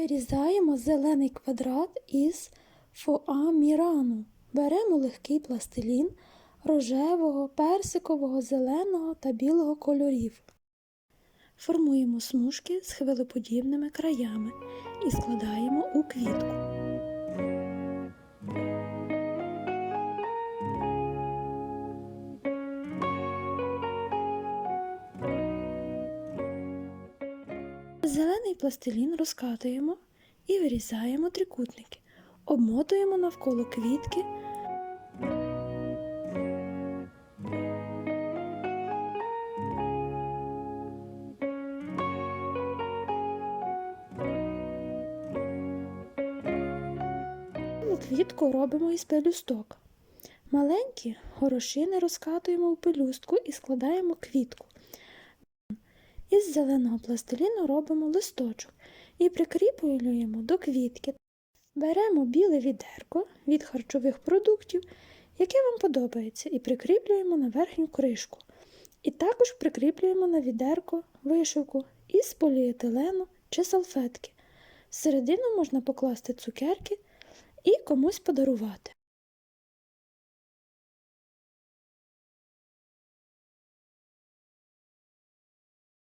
Вирізаємо зелений квадрат із фоамірану. Беремо легкий пластилін рожевого, персикового, зеленого та білого кольорів. Формуємо смужки з хвилеподібними краями і складаємо у квітку. Зелений пластилін розкатуємо і вирізаємо трикутники. Обмотуємо навколо квітки. Квітку робимо із пелюсток. Маленькі горошини розкатуємо у пелюстку і складаємо квітку. Із зеленого пластиліну робимо листочок і прикріплюємо до квітки. Беремо біле відерко від харчових продуктів, яке вам подобається, і прикріплюємо на верхню кришку. І також прикріплюємо на відерко вишивку із поліетилену чи салфетки. Всередину можна покласти цукерки і комусь подарувати.